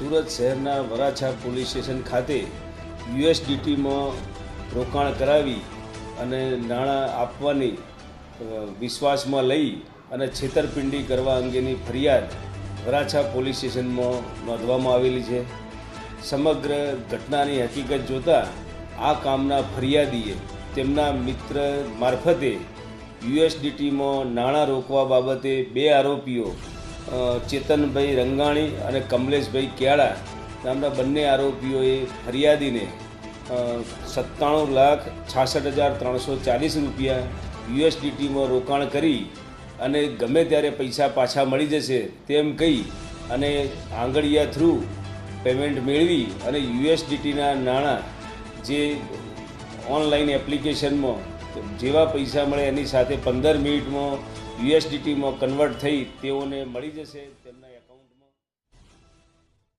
સુરત શહેરના Varachha police station ખાતે યુએસડીટીમાં રોકાણ કરાવી અને નાણાં આપવાની વિશ્વાસમાં લઈ અને છેતરપિંડી કરવા અંગેની ફરિયાદ વરાછા પોલીસ સ્ટેશનમાં નોંધવામાં આવેલી છે. સમગ્ર ઘટનાની હકીકત જોતાં આ કામના ફરિયાદીએ તેમના મિત્ર મારફતે યુએસડીટીમાં નાણાં રોકવા બાબતે બે આરોપીઓ ચેતનભાઈ રંગાણી અને કમલેશભાઈ કેળા, નામના બંને આરોપીઓએ ફરિયાદીને સત્તાણું લાખ છાસઠ હજાર ત્રણસો ચાલીસ રૂપિયા યુએસડીટીમાં રોકાણ કરી અને ગમે ત્યારે પૈસા પાછા મળી જશે તેમ કહી અને આંગળીયા થ્રુ પેમેન્ટ મેળવી અને યુએસડીટીના નાણાં જે ઓનલાઈન એપ્લિકેશનમાં જેવા પૈસા મળે એની સાથે પંદર મિનિટમાં યુએસડીટીમાં કન્વર્ટ થઈ તેઓને મળી જશે તેમના